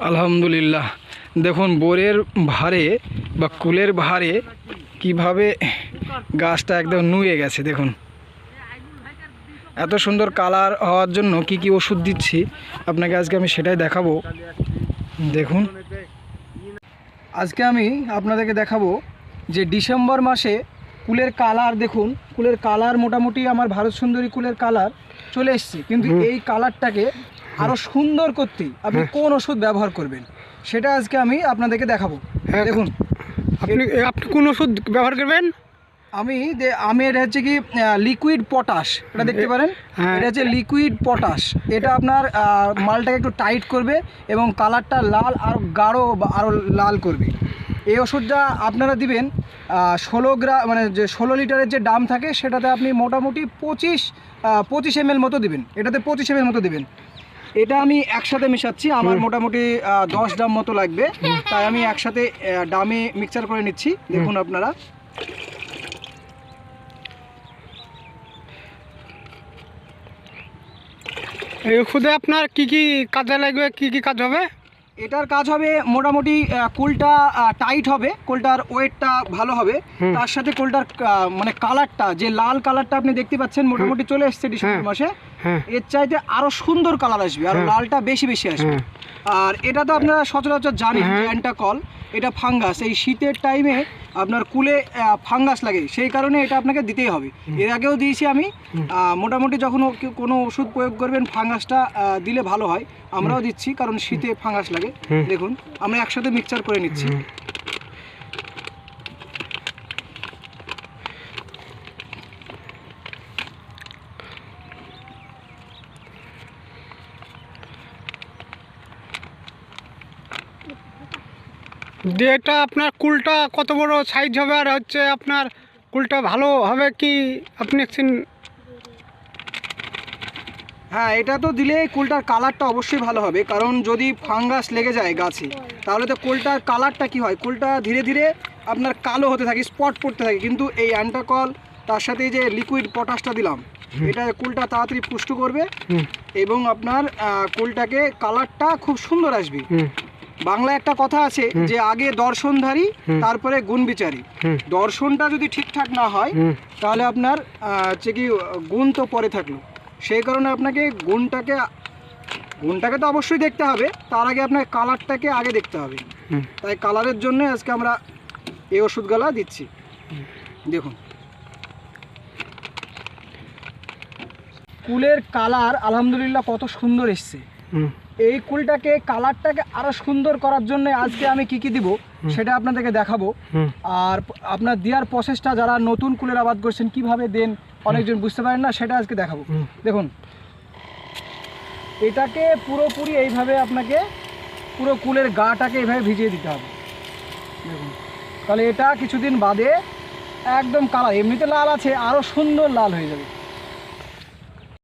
আলহামদুলিল্লাহ। দেখুন, বোরের ভারে বা কুলের ভারে কীভাবে গাছটা একদম নুয়ে গেছে, দেখুন। এত সুন্দর কালার হওয়ার জন্য কি কি ওষুধ দিচ্ছি, আপনাকে আজকে আমি সেটাই দেখাবো। দেখুন। আজকে আমি আপনাদেরকে দেখাবো যে ডিসেম্বর মাসে কুলের কালার দেখুন কুলের কালার মোটামুটি আমার ভারত সুন্দরী কুলের কালার চলে এসছে। কিন্তু এই কালারটাকে আরও সুন্দর করতে আপনি কোন ওষুধ ব্যবহার করবেন? সেটা আজকে আমি আপনাদেরকে দেখাবো। হ্যাঁ। দেখুন। আপনি আপনি কোন ওষুধ ব্যবহার করবেন? আমি দে- আমি এটা হচ্ছে কি লিকুইড পটাশ এটা দেখতে পারেন? হ্যাঁ। এটা হচ্ছে লিকুইড পটাশ এটা আপনার মালটাকে একটু টাইট করবে এবং কালারটা লাল আর গাঢ় বা আরও লাল করবে। এই ওষুধটা আপনারা দিবেন ষোলো গ্রা মানে যে ষোলো লিটারের যে দাম থাকে সেটাতে আপনি মোটামুটি পঁচিশ পঁচিশ এম মতো দিবেন। এটাতে পঁচিশ এম মতো দিবেন। এটা আমি একসাথে মেশাচ্ছি আমার মোটামুটি দশ ডাম মতো লাগবে। তাই আমি একসাথে ডামে মিক্সচার করে নিচ্ছি। দেখুন আপনারা। এই ওষুধে আপনার কি কি কাজে লাগবে কি কি কাজ হবে? এটার কাজ হবে মোটামুটি আহ, কুলটা টাইট হবে কোলটার ওয়েটটা ভালো হবে। তার সাথে কোলটার মানে কালারটা যে লাল কালারটা আপনি দেখতে পাচ্ছেন মোটামুটি চলে এসছে ডিসেম্বর হ্যাঁ। মাসে। এর চাইতে আরও সুন্দর কালার আসবে আর হ্যাঁ। লালটা বেশি বেশি আসবে। হ্যাঁ। আর এটা তো আপনারা সচরাচর জানেন হ্যাঁ। যে অ্যান্টাকল এটা ফাঙ্গাস এই শীতের টাইমে আপনার কুলে ফাঙ্গাস লাগে সেই কারণে এটা আপনাকে দিতেই হবে। এর আগেও দিয়েছি আমি। আহ, মোটামুটি যখন কোনো ওষুধ প্রয়োগ করবেন ফাঙ্গাসটা দিলে ভালো হয়। আমরাও দিচ্ছি কারণ শীতে ফাঙ্গাস লাগে। দেখুন আমরা একসাথে মিক্সচার করে নিচ্ছি। এটা আপনার কুলটা কত বড় সাইজ হবে আর হচ্ছে আপনার কুলটা ভালো হবে কি আপনি একদিন হ্যাঁ এটা তো দিলে কুলটার কালারটা অবশ্যই ভালো হবে। কারণ যদি ফাঙ্গাস লেগে যায় গাছে তাহলে তো কুলটার কালারটা কি হয়? কুলটা ধীরে ধীরে আপনার কালো হতে থাকে স্পট পড়তে থাকে। কিন্তু এই অ্যান্টাকল তার সাথে যে লিকুইড পটাশটা দিলাম এটা কুলটা তাড়াতাড়ি পুষ্ট করবে এবং আপনার কুলটাকে কালারটা খুব সুন্দর আসবে। বাংলায় একটা কথা আছে যে আগে দর্শনধারী তারপরে গুণবিচারী। দর্শনটা যদি ঠিকঠাক না হয় তাহলে আপনার হচ্ছে কি গুণ তো পরে থাকল। সেই কারণে আপনাকে গুণটাকে গুণটাকে তো অবশ্যই দেখতে হবে তার আগে আপনার কালারটাকে আগে দেখতে হবে। তাই কালারের জন্য আজকে আমরা এই ওষুধগুলা দিচ্ছি। দেখুন। কুলের কালার আলহামদুলিল্লাহ কত সুন্দর এসছে। এই কুলটাকে কালারটাকে আরও সুন্দর করার জন্য আজকে আমি কি কি দিব সেটা আপনাদেরকে দেখাবো। আর আপনার দেওয়ার প্রসেসটা যারা নতুন কুলের আবাদ করছেন কীভাবে দেন অনেকজন বুঝতে পারেন না সেটা আজকে দেখাবো। দেখুন এটাকে পুরোপুরি এইভাবে আপনাকে পুরো কুলের গাটাকে এইভাবে ভিজিয়ে দিতে হবে। দেখুন তাহলে এটা কিছুদিন বাদে একদম কালার এমনিতে লাল আছে আরও সুন্দর লাল হয়ে যাবে।